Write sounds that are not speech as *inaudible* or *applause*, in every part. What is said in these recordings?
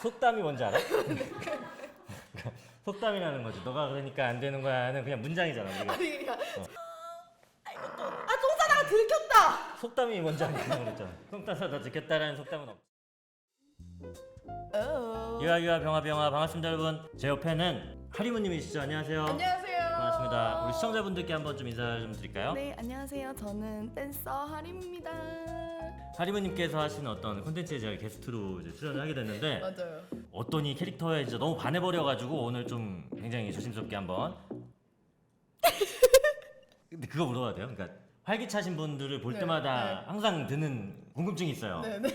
속담이 뭔지 알아? *laughs* 속담이라는 거지. 너가 그러니까 안 되는 거야는 그냥 문장이잖아. 우리가. 아니 그러니까 아이고 또. 아, 동산아가 들켰다. 속담이 뭔지 아냐고 그랬잖아. 속담 사다 듣겠다라는 속담은 없. 어. 유아 유아 병아 병아 반갑습니다 여러분. 제 옆에는 하리무님이시죠. 안녕하세요. 안녕하세요. 반갑습니다. 우리 시청자분들께 한번 좀 인사 좀 드릴까요? 네, 안녕하세요. 저는 댄서 하림입니다. 하리무님께서 하시는 어떤 콘텐츠에 제가 게스트로 이제 출연을 하게 됐는데 *laughs* 맞아요. 어떤 이 캐릭터에 진짜 너무 반해버려가지고 오늘 좀 굉장히 조심스럽게 한번 *laughs* 근데 그거 물어봐도 돼요? 그러니까 활기차신 분들을 볼 네, 때마다 항상 드는 궁금증이 있어요 네, 네.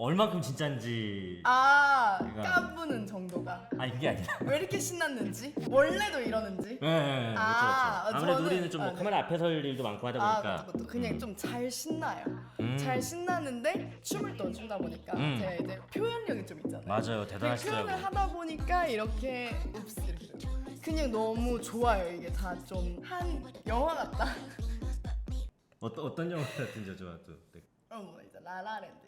얼만큼 진짜인지 아, 이거. 까부는 정도가 아니 그게 아니라 왜 이렇게 신났는지, 원래도 이러는지. 네, 네, 네, 아, 그렇죠, 그렇죠. 아무래도 저는- 우리는 좀 뭐 아, 네. 카메라 앞에 설 일도 많고 하다 아, 보니까 그것도 그냥 음. 좀잘 신나요. 음. 잘 신나는데 춤을 또 추다 보니까 음. 제가 이제 표현력이 좀 있잖아요. 맞아요 그 대단하시더라고요 표현을 하다 보니까 이렇게 읍스 이렇게 돼요. 그냥 너무 좋아요. 이게 다 좀 한 영화 같다. 어떤 어떤 진짜 좋아 또 네. 어, 뭐 이제 라라랜드.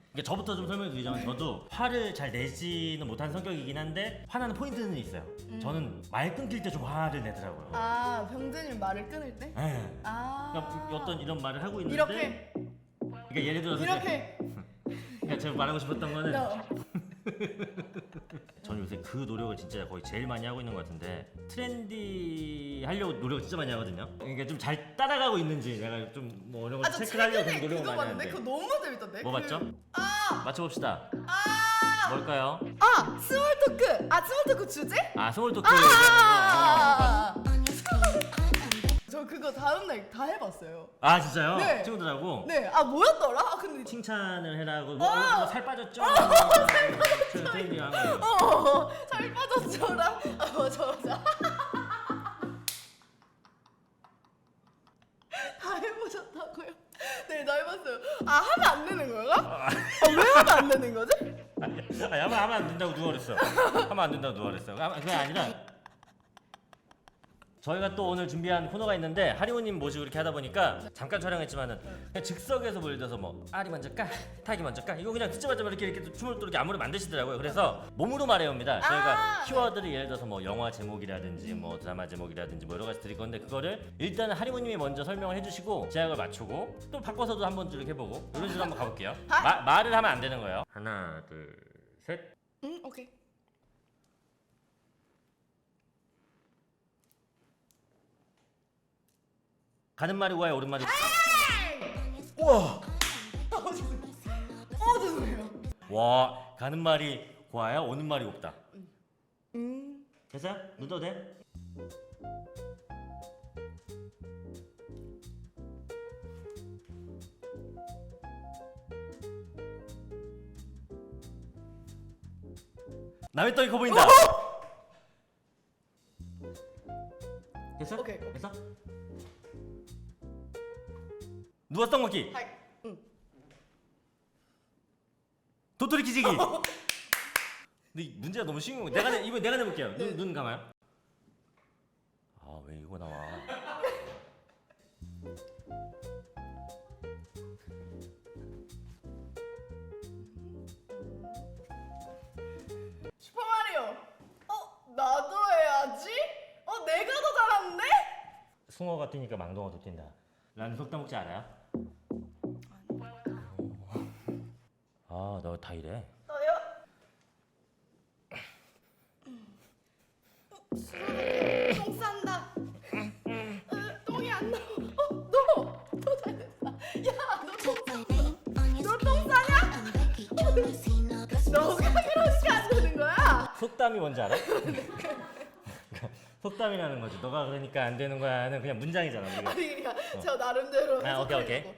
그러니까 저부터 좀 설명해 드리자면 저도 화를 잘 내지는 못하는 성격이긴 한데 화나는 포인트는 있어요 저는 말 끊길 때 좀 화를 내더라고요 아, 병준님 말을 끊을 때? 예. 아. 그러니까 어떤 이런 말을 하고 있는데 이렇게 그러니까 예를 들어서 이렇게 *laughs* 그러니까 제가 말하고 싶었던 거는 너. *laughs* 저는 요새 그 노력을 진짜 거의 제일 많이 하고 있는 것 같은데 트렌디 하려고 노력을 진짜 많이 하거든요. 그러니까 좀 잘 따라가고 있는지 내가 좀뭐 이런 거 아, 저 체크를 하려고 최근에 노력을 그거 많이 봤는데 하는데 그거 너무 재밌던데. 뭐 그- 봤죠? 아, 맞춰봅시다. 아, 뭘까요? 아, 스몰 토크. 아, 스몰 토크 주제? 아 스몰 토크. 아. 아, 아, 아. 저 그거 다음 날 다 해봤어요. 아 진짜요? 네. 친구들하고 네, 아 뭐였더라? 아 근데 칭찬을 해라고 뭐, 아! 뭐, 살 빠졌죠? 살 빠졌죠? 트렌디 하는 거. 어, 살 빠졌죠라. 아 맞아 맞아. 다 해보셨다고요? 네, 다 해봤어요. 아 하면 안 되는 거야? 아, 왜 하면 안 되는 거지? 아니 하면 하면 안 된다고 누가 그랬어? 하면 안 된다고 누가 그랬어? 아, 그게 아니라 저희가 또 오늘 준비한 코너가 있는데 하리오님 모시고 이렇게 하다 보니까 잠깐 촬영했지만은 그냥 즉석에서 뭐 예를 들어서 뭐 알이 먼저 까, 탁이 먼저 까 이거 그냥 듣자마자 이렇게 이렇게 또 춤을 또 이렇게 안무를 만드시더라고요. 그래서 몸으로 말해옵니다. 저희가 아, 키워드를 예를 들어서 뭐 영화 제목이라든지 뭐 드라마 제목이라든지 뭐 여러 가지 드릴 건데 그거를 일단은 하리모님이 먼저 설명을 해주시고 제약을 맞추고 또 바꿔서도 한번 쭉 이렇게 해보고 이런 식으로 한번 가볼게요. 마, 말을 하면 안 되는 거예요. 하나, 둘, 셋. 응, 오케이. 가는 말이 고와요, 오른 말이. 우와. 어 죄송해요. 어 죄송해요. 와, 가는 말이 고와야 오는 말이 곱다. 음. 됐어요? 눈 떠도 돼? 남의 떡이 커 보인다. 떡 먹기? 하이. 응. 도토리 키지기. *laughs* 근데 이 문제가 너무 쉬운 거. 내가 내, 이번 내가 내볼게요. 눈, 네. 눈 감아요. 아 왜 이거 나와? *laughs* 슈퍼 마리오. 어 나도 해야지. 어 내가 더 잘하는데? 숭어가 뛰니까 망동어도 뛴다. 라는 속담 혹시 알아요? 아, 너 다 이래. 너요? 똥 싼다. 어, 똥이 안 나와. 어, 너! 너 잘 됐다. 야, 너 똥, 너똥 싸냐? 너가 그러니까 안 되는 거야? 속담이 뭔지 알아? *laughs* 속담이라는 거지. 너가 그러니까 안 되는 거야는 그냥 문장이잖아. 우리가. 아니, 그냥 어. 저 나름대로. 아, 오케이, 오케이. 거.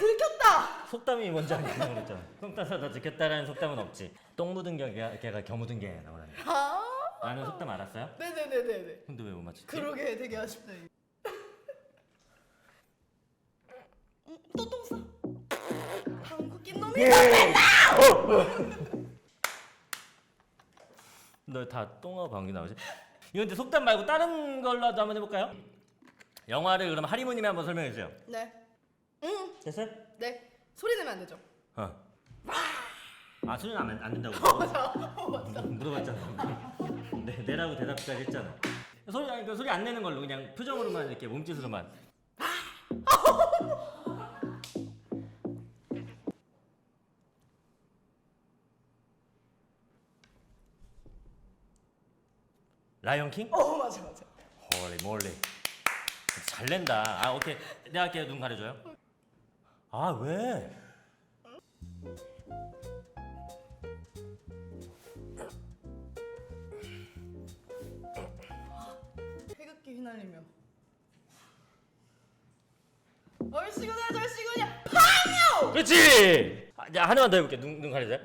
들켰다 속담이 뭔지 알겠다고 그랬잖아. 똥 싸서 다 지켰다라는 속담은 없지. 똥 묻은 개가, 개가 겨 묻은 개 나오라는. 아 라는 속담 알았어요? 네네네네네 근데 왜 못 맞췄지? 그러게 되게 아쉽다 이거 음, 또 똥 싸 방구 낀 놈이 너다 똥하고 방귀 나오지? 이거 근데 속담 말고 다른 걸로 도 한번 해볼까요? 영화를 그럼 하리무님이 한번 설명해 주세요. 네 응, 됐어요? 네. 소리 내면 안 되죠? 어. 아 소리는 안, 안 된다고. *laughs* 어, 맞다 물어봤잖아. *laughs* 네, 내라고 대답까지 했잖아. 소리 아니, 그 소리 안 내는 걸로 그냥 표정으로만 이렇게 몸짓으로만. *laughs* 라이언 킹? 어 맞아 맞아. 홀리 몰리. 잘 낸다. 아 오케이. 내가 할게요. 눈 가려줘요 아 왜? 태극기 휘날리며. 얼씨구냐 절씨구냐! 팡요 그렇지! 아, 야 하나만 더 해볼게. 눈, 눈 가려줘요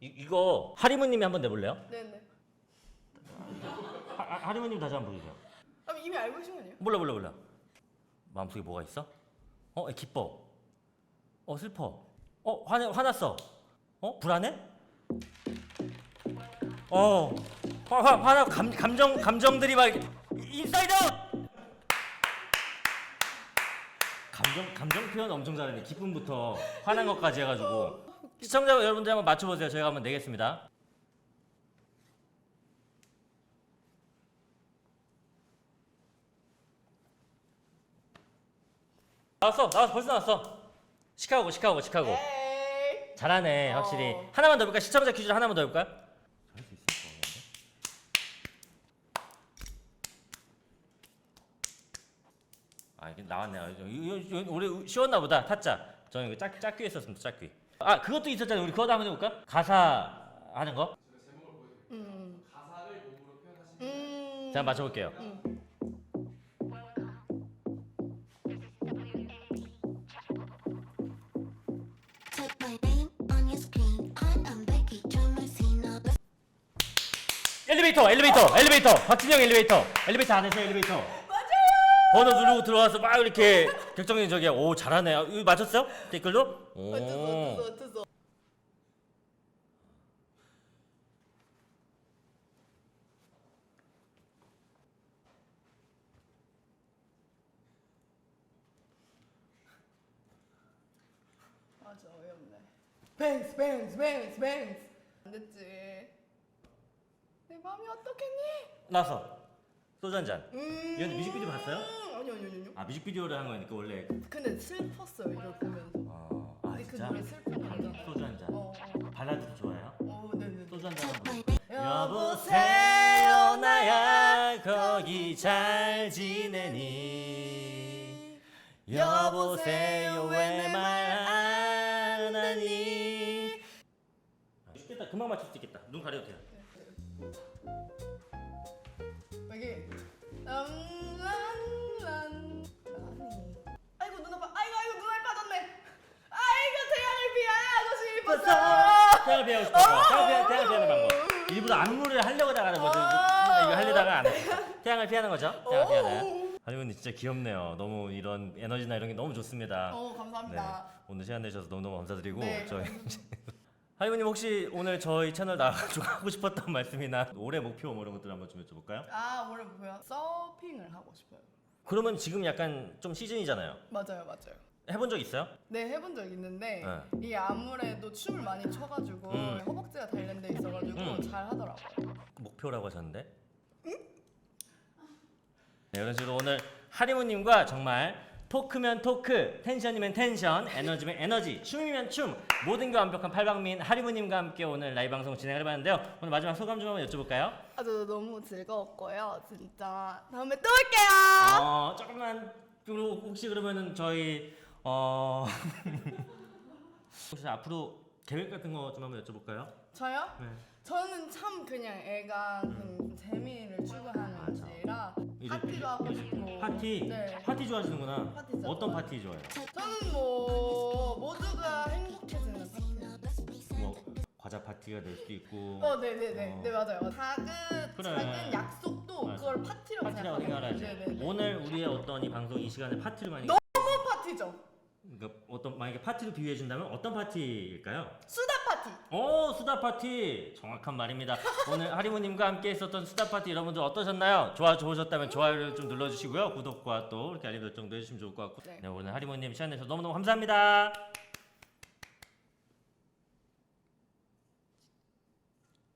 이, 이거 하리무님이 한번 내볼래요? 네네. 하, 하- 하리무님 다시 한번 보여주세요. 아 이미 알고 계신 거 아니에요? 몰라 몰라 몰라 마음속에 뭐가 있어? 어 기뻐. 어 슬퍼. 어 화내, 화났어. 어 불안해? 어 화, 화, 화나 감, 감정 감정들이 막 인사이드! 아웃 감정 감정 표현 엄청 잘하네 기쁨부터. 화난 것까지 해가지고. 시청자 여러분들 한번 맞춰보세요. 저희가 한번 내겠습니다 나왔어 나왔어 벌써 나왔어 시카고 시카고 시카고 에이 잘하네 어. 확실히 하나만 더 해볼까 시청자 퀴즈 하나만 더 해볼까요? 잘할 수 있을 것 같은데 아 이게 나왔네 아, 이거, 이거, 이거 우리 쉬웠나 보다 타짜 저는 이거 짝, 짝귀 했었습니다 짝귀 아 그것도 있었잖아요 우리 그것도 한번 해볼까? 가사 하는 거? 음. 음. 자 맞춰볼게요 음. Am Becky, join my scene now. Let's 엘리베이터 엘리베이터 엘리베이터 박진영 엘리베이터 엘리베이터 안에서 엘리베이터 맞아요. 번호 누르고 들어와서 막 이렇게 격정적인 저기야 오 잘하네 아, 이거 맞췄어요? 댓글로? 오. 어쩌서 어쩌서 어쩌서. 맞아 어이없네. 뱅스 뱅스 뱅스 뱅스. 안 됐지. 내 마음이 어떻겠니? 나서 소주 한 잔. 음. 이건 뮤직비디오 봤어요? 아니 아니 아니 아니. 아 뮤직비디오를 한 거니까 원래 근데 슬펐어요 이걸 보면서. 어, 아 근데 그 진짜 노래 슬픈 노래잖아. 소주 한 잔. 어, 어. 발라드도 좋아해요? 어, 네네. 소주 한 잔. name. 여보세요 나야 거기 잘 지내니 여보세요 왜말 금방 맞출 수 있겠다. 눈 가려도 돼요. 여기. 람란란. 라니 아이고 눈 아파. 아이고 아이고 눈알 빠졌네. 아이고 태양을 피하고 싶어서 태양을 피하고 싶어 태양을 피하, 태양을 피하는 방법. 일부러 안무를 하려고 하다가 뭐 이거 하려다가 안 해. 태양을 피하는 거죠? 태양을 피하는 하리분이 진짜 귀엽네요. 너무 이런 에너지나 이런 게 너무 좋습니다. 어 네. 감사합니다. 오늘 시간 내주셔서 너무너무 감사드리고 네, 저희 하이브님 혹시 오늘 저희 채널 나가지고 *laughs* 하고 싶었던 말씀이나 올해 목표 뭐 이런 것들 한번 좀 여쭤볼까요? 아 올해 뭐야 서핑을 하고 싶어요 그러면 지금 약간 좀 시즌이잖아요. 맞아요 맞아요 해본 적 있어요? 네 해본 적 있는데 네. 이게 아무래도 춤을 많이 춰가지고 음. 허벅지가 단련돼 있어가지고 음. 잘 하더라고요 목표라고 하셨는데. 네, 이런 식으로 오늘 하리무님과 정말 토크면 토크, 텐션이면 텐션, 에너지면 에너지, 춤이면 춤 모든 게 완벽한 팔방민 하리무님과 함께 오늘 라이브 방송 진행을 해봤는데요. 오늘 마지막 소감 좀 한번 여쭤볼까요? 아주 너무 즐거웠고요 진짜 다음에 또 올게요 어 조금만 그리고 혹시 그러면은 저희 어 *laughs* 혹시 앞으로 계획 같은 거 좀 한번 여쭤볼까요? 저요? 네. 저는 참 그냥 애가 그 재미를 추구하는지라 파티도 하고 싶고 파티? 네 파티 좋아하시는구나. 파티 좋아. 어떤 파티 좋아해요? 저는 뭐 모두가 행복해지는 파티 뭐 과자 파티가 될 수도 있고 어 네 네 네 어. 네 맞아요 작은 그래. 작은 약속도 맞아. 그걸 파티로 파티라고 생각하지. 네 네 네 오늘 우리의 어떤 이 방송 이 시간에 파티를 많이 너무 파티죠 그러니까 어떤 만약에 파티를 비유해 준다면 어떤 파티일까요? 수다 파티 오 수다 파티 정확한 말입니다. 오늘 *laughs* 하리모님과 함께 있었던 수다 파티 여러분들 어떠셨나요? 좋아 좋으셨다면 좋아요를 좀 눌러주시고요. 구독과 또 이렇게 알림 설정도 해주시면 좋을 것 같고. 네. 네 오늘 하리모님 시간 내서 너무 너무 감사합니다.